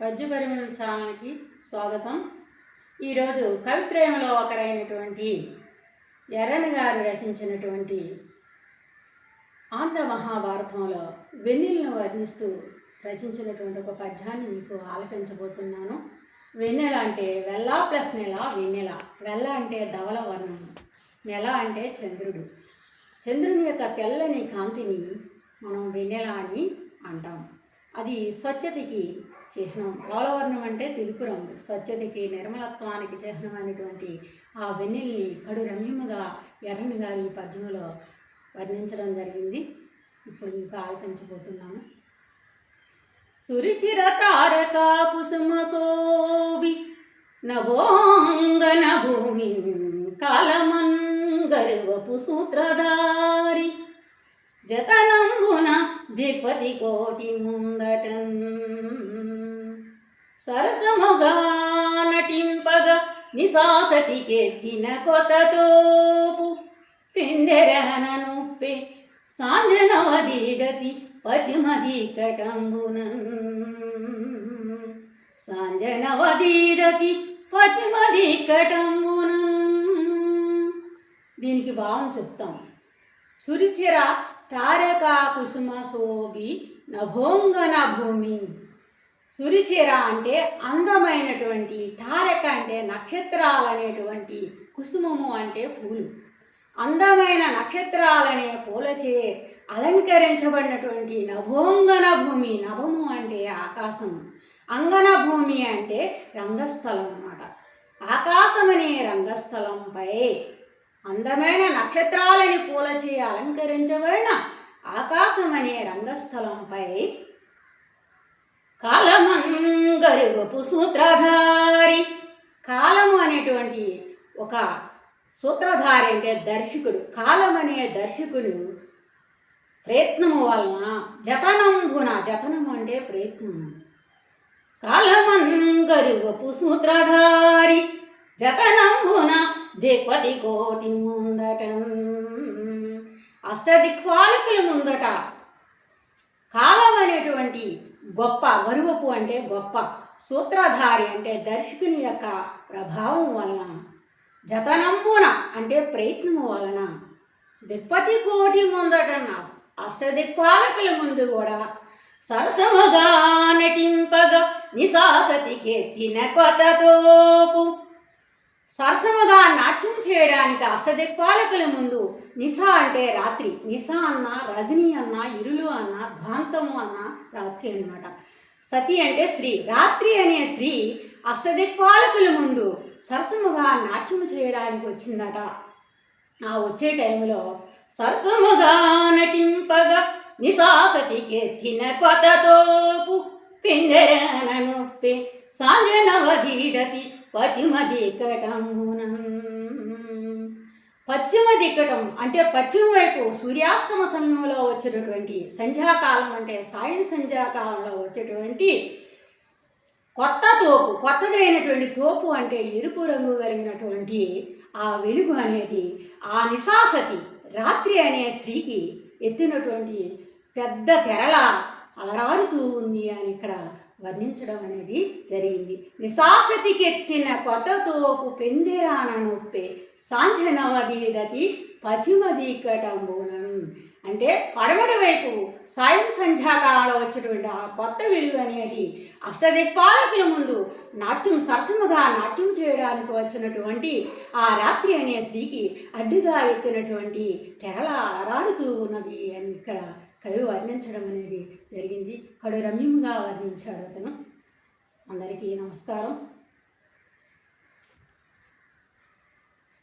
పద్యపరిమళం ఛానల్కి స్వాగతం. ఈరోజు కవిత్రయంలో ఒకరైనటువంటి ఎర్రని గారు రచించినటువంటి ఆంధ్ర మహాభారతంలో వెన్నెలను వర్ణిస్తూ రచించినటువంటి ఒక పద్యాన్ని మీకు ఆలపించబోతున్నాను. వెన్నెల అంటే వెల్ల ప్లస్ నెల వెన్నెల. వెల్ల అంటే ధవల వర్ణం నెల అంటే చంద్రుడు. చంద్రుని యొక్క తెల్లని కాంతిని మనం వెన్నెల అని అంటాం. అది స్వచ్ఛతకి చిహ్నం. ధవలవర్ణం అంటే తెలుపు రంగు. స్వచ్ఛతకి నిర్మలత్వానికి చిహ్నమైనటువంటి ఆ వెన్నెల్ని కడు రమ్యముగా ఎర్రని గారి ఈ పద్యంలో వర్ణించడం జరిగింది. ఇప్పుడు మీకు ఆలపించబోతున్నాను. సురిచిర తారక కుసుమ సోవి నవోంగన భూమి కాలమంగరువపు సూత్రధారి జతనంబున దిక్పతి కోటి ముందటం. సరసముగా నటింపగా నిశాసతికెత్తిన కొత్త తోపు పెండెరహన నొప్పి సాంజనవదీగతి పచిమది కటంబునన్ సాంజనవదీరతి పచిమది కటంబునన్ దీనికి భావం చెప్తాం. చురిచిర తారకా కుసుమ శోభి నభోంగన భూమి సురిచిర అంటే అందమైనటువంటి తారక అంటే నక్షత్రాలు అనేటువంటి కుసుమము అంటే పూలు. అందమైన నక్షత్రాలనే పూలచే అలంకరించబడినటువంటి నభోంగన భూమి. నభము అంటే ఆకాశం. అంగన భూమి అంటే రంగస్థలం అన్నమాట ఆకాశం అనే రంగస్థలంపై అందమైన నక్షత్రాలని పూలచే అలంకరించబడిన ఆకాశం అనే రంగస్థలంపై కాలమంగరువపు సూత్రధారి. కాలము అనేటువంటి ఒక సూత్రధారి అంటే దర్శకుడు. కాలం అనే దర్శకుడు ప్రయత్నము వలన జతనంబున జతనము అంటే ప్రయత్నం కాలమంగరువపు సూత్రధారి జతనంబున దిక్పతి కోటి ముందట. అష్టదిక్పాలకుల ముందట కాలం అనేటువంటి గొప్ప గరువపు అంటే గొప్ప సూత్రధారి అంటే దర్శకుని యొక్క ప్రభావం వలన జతనంబున అంటే ప్రయత్నము వలన దిక్పతి కోటి ముందట అష్టదిక్పాలకుల ముందు కూడా సరసముగా నటింపగా నిశాసతికెత్తిన కొత్త తోపు సరసముగా నాట్యం చేయడానికి అష్టదిక్పాలకుల ముందు నిశా అంటే రాత్రి. నిశా అన్న రజని అన్న ఇరులు అన్న ధ్వాంతము అన్న రాత్రి అన్నమాట. సతి అంటే శ్రీ. రాత్రి అనే శ్రీ అష్టదిక్పాలకుల ముందు సరసముగా నాట్యం చేయడానికి వచ్చిందట. ఆ వచ్చే టైంలో సరసముగా నటింపగా నిశాసతికెత్తిన కొత్త తోపు నొప్పి సాంజనవధీరతి పశ్చిమ దిక్కటంబునం పశ్చిమ దిక్కటం అంటే పశ్చిమ వైపు సూర్యాస్తమ సమయంలో వచ్చేటటువంటి సంధ్యాకాలం అంటే సాయం సంధ్యాకాలంలో వచ్చేటువంటి కొత్త తోపు కొత్తదైనటువంటి తోపు అంటే ఎరుపు రంగు కలిగినటువంటి ఆ వెలుగు అనేది ఆ నిశాసతి రాత్రి అనే స్త్రీకి ఎత్తినటువంటి పెద్ద తెరల అలరారుతూ ఉంది అని ఇక్కడ వర్ణించడం అనేది జరిగింది. నిశాసతికెత్తిన కొత్త తోపు పెందిరాన నొప్పే సాంజనవదీదతి పశ్చిమదీకటంబునం. అంటే పడమటి వైపు సాయం సంధ్యాకాలంలో వచ్చేటువంటి ఆ కొత్త వెలుగు అనేది అష్టదిక్పాలకుల ముందు నాట్యం సరసముగా నాట్యం చేయడానికి వచ్చినటువంటి ఆ రాత్రి అనే స్త్రీకి అడ్డుగా ఎత్తినటువంటి తెరల అరారుతూ ఉన్నది అని ఇక్కడ కవి వర్ణించడం అనేది జరిగింది. కడు రమ్యంగా వర్ణించాడు అతను. అందరికీ నమస్కారం.